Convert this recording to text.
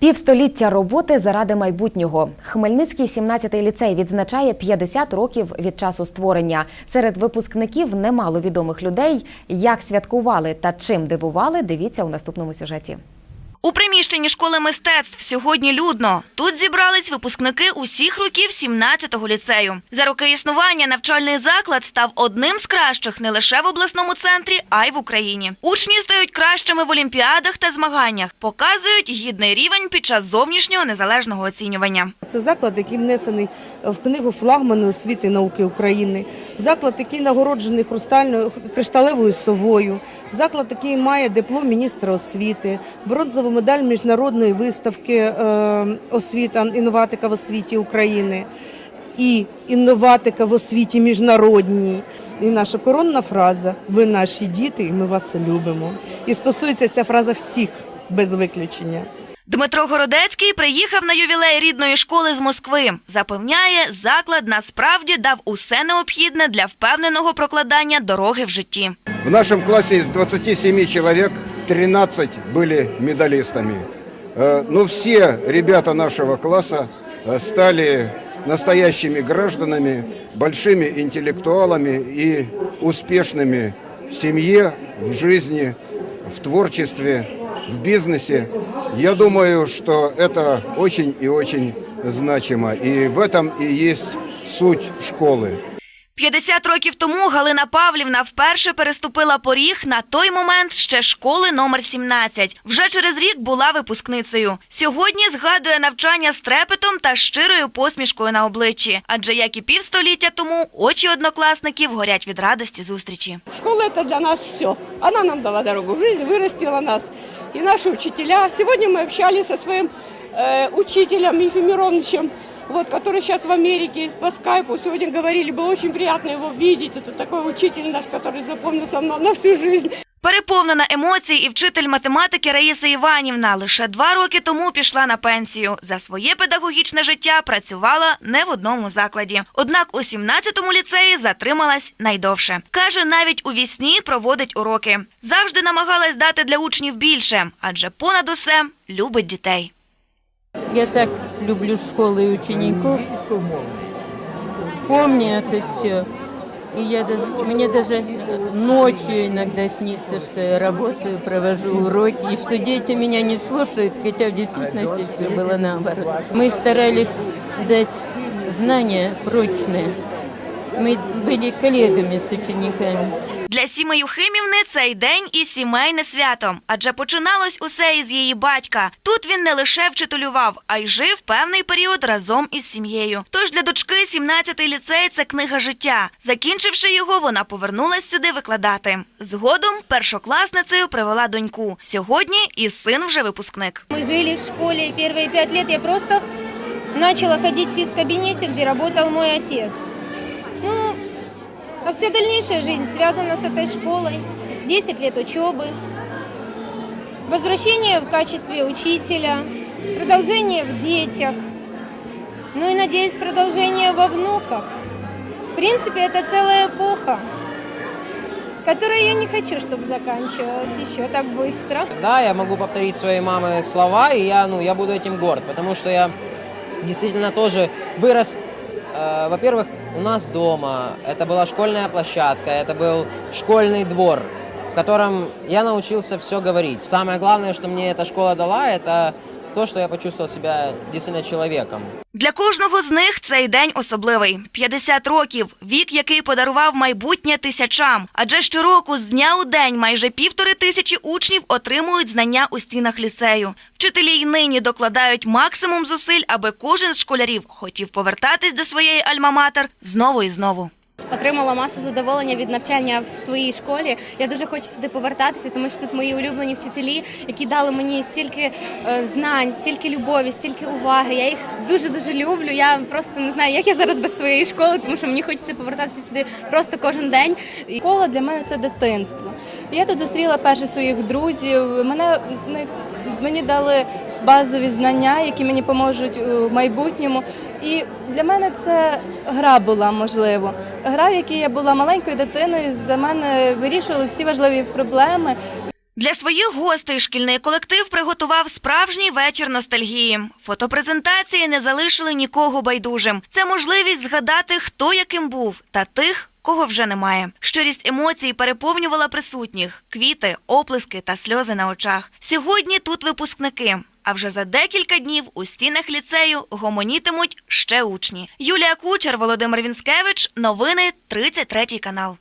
Півстоліття роботи заради майбутнього. Хмельницький 17-й ліцей відзначає 50 років від часу створення. Серед випускників немало відомих людей. Як святкували та чим дивували, дивіться у наступному сюжеті. У приміщенні школи мистецтв сьогодні людно. Тут зібрались випускники усіх років 17-го ліцею. За роки існування навчальний заклад став одним з кращих не лише в обласному центрі, а й в Україні. Учні стають кращими в олімпіадах та змаганнях, показують гідний рівень під час зовнішнього незалежного оцінювання. Це заклад, який внесений в книгу флагману освіти і науки України. Заклад, який нагороджений хрустальною кришталевою совою. Заклад, який має диплом міністра освіти, бронзову медаль міжнародної виставки е, освіта інноватика в освіті України і інноватика в освіті міжнародній. І наша коронна фраза Ви наші діти, і ми вас любимо. І стосується ця фраза всіх без виключення. Дмитро Городецький приїхав на ювілей рідної школи з Москви. Запевняє, заклад насправді дав усе необхідне для впевненого прокладання дороги в житті. В нашем классе из 27 человек 13 были медалистами. Э, Но все ребята нашего класса э, стали настоящими гражданами, большими интеллектуалами и успешными в семье, в жизни, в творчестве, в бизнесе. Я думаю, что это очень и очень значимо. И в этом и есть суть школы. 50 років тому Галина Павлівна вперше переступила поріг на той момент ще школи номер 17. Вже через рік була випускницею. Сьогодні згадує навчання з трепетом та щирою посмішкою на обличчі. Адже як і півстоліття тому очі однокласників горять від радості зустрічі. Школа это для нас все. Она нам дала дорогу в жизнь, вырастила нас. И наши учителя. Сегодня мы общались со своим э, учителем Ефим Мироновичем, вот, который сейчас в Америке по скайпу. Сегодня говорили, было очень приятно его видеть. Это такой учитель наш, который запомнился на, на всю жизнь. Переповнена емоцій і вчитель математики Раїса Іванівна лише два роки тому пішла на пенсію. За своє педагогічне життя працювала не в одному закладі. Однак у 17-му ліцеї затрималась найдовше. Каже, навіть у вісні проводить уроки. Завжди намагалась дати для учнів більше, адже понад усе любить дітей. Я так люблю школу и учеников. Помню это все. И я даже, мне даже э, ночью иногда снится, что я работаю, провожу уроки, и что дети меня не слушают, хотя в действительности все было наоборот. Мы старались дать знания прочные. Мы были коллегами с учениками. Для Сіми Юхимівни цей день і сімейне свято, адже починалось усе із її батька. Тут він не лише вчителював, а й жив певний період разом із сім'єю. Тож для дочки 17-й ліцей це книга життя. Закінчивши його, вона повернулась сюди викладати. Згодом першокласницею привела доньку. Сьогодні і син вже випускник. Мы жили в школе и первые пять лет я просто начала ходить в физкабинете, где работал мой отец. А вся дальнейшая жизнь связана с этой школой. 10 лет учебы, возвращение в качестве учителя, продолжение в детях, ну и, надеюсь, продолжение во внуках. В принципе, это целая эпоха, которую я не хочу, чтобы заканчивалась еще так быстро. Да, я могу повторить своей мамы слова, и я, ну, я буду этим горд, потому что я действительно тоже вырос, э, во-первых, у нас дома, это была школьная площадка, это был школьный двор, в котором я научился все говорить. Самое главное, что мне эта школа дала, это то, что я почувствовал себя действительно человеком. Для кожного з них цей день особливий 50 років, вік, який подарував майбутнє тисячам. Адже щороку з дня у день майже півтори тисячі учнів отримують знання у стінах ліцею. Вчителі й нині докладають максимум зусиль, аби кожен з школярів хотів повертатись до своєї альма-матер знову і знову. Отримала масу задоволення від навчання в своїй школі. Я дуже хочу сюди повертатися, тому що тут мої улюблені вчителі, які дали мені стільки е, знань, стільки любові, стільки уваги. Я їх дуже дуже люблю. Я просто не знаю, як я зараз без своєї школи, тому що мені хочеться повертатися сюди просто кожен день. Школа для мене це дитинство. Я тут зустріла перших своїх друзів. Мене мені дали базові знання, які мені поможуть у майбутньому. І для мене це гра була можливо. Гра, в якій я була маленькою дитиною, за мене вирішували всі важливі проблеми. Для своїх гостей шкільний колектив приготував справжній вечір ностальгії. Фотопрезентації не залишили нікого байдужим. Це можливість згадати, хто яким був, та тих, кого вже немає. Щирість емоцій переповнювала присутніх: квіти, оплески та сльози на очах. Сьогодні тут випускники. А вже за декілька днів у стінах ліцею гомонітимуть ще учні. Юлія Кучер, Володимир Вінськевич. Новини 33 канал.